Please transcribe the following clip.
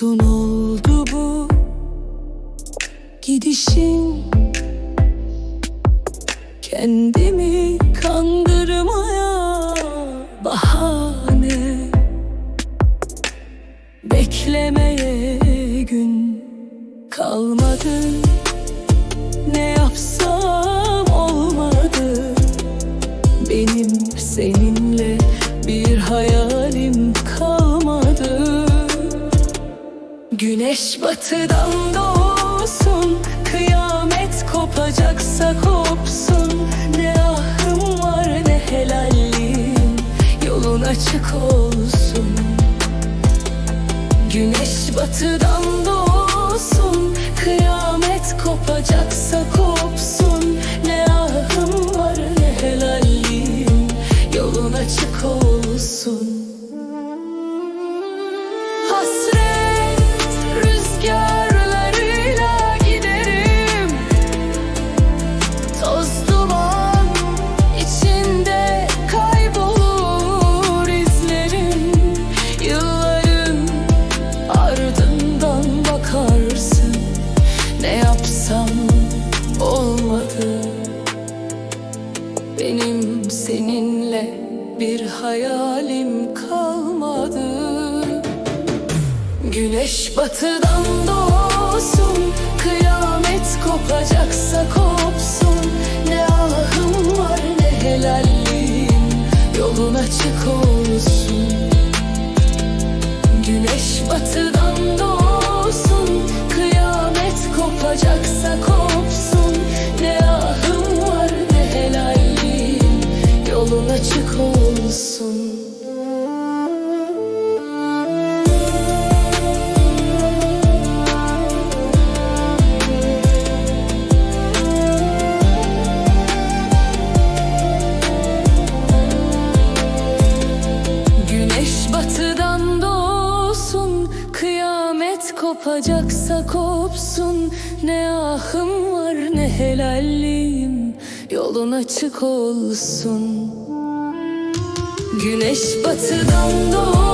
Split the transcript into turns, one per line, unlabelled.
Uzun oldu bu gidişin. Kendimi kandırmaya bahane Beklemeye gün kalmadı. Ne yapsam olmadı. Benim seninle bir hayalim Güneş batıdan doğsun Kıyamet kopacaksa kopsun. Ne ahım var ne helalliğim Yolun açık olsun. Güneş batıdan doğsun Kıyamet kopacaksa kopsun. Ne ahım var ne helalliğim Yolun açık olsun. Hasret Benim seninle bir hayalim kalmadı. Güneş batıdan doğsun Kıyamet kopacaksa kopsun. Ne ahım var ne helalliğim Yolun açık olsun. Güneş batıdan kopacaksa kopsun Ne ahım var ne helalliğim. Yolun açık olsun. Güneş batıdan doğsun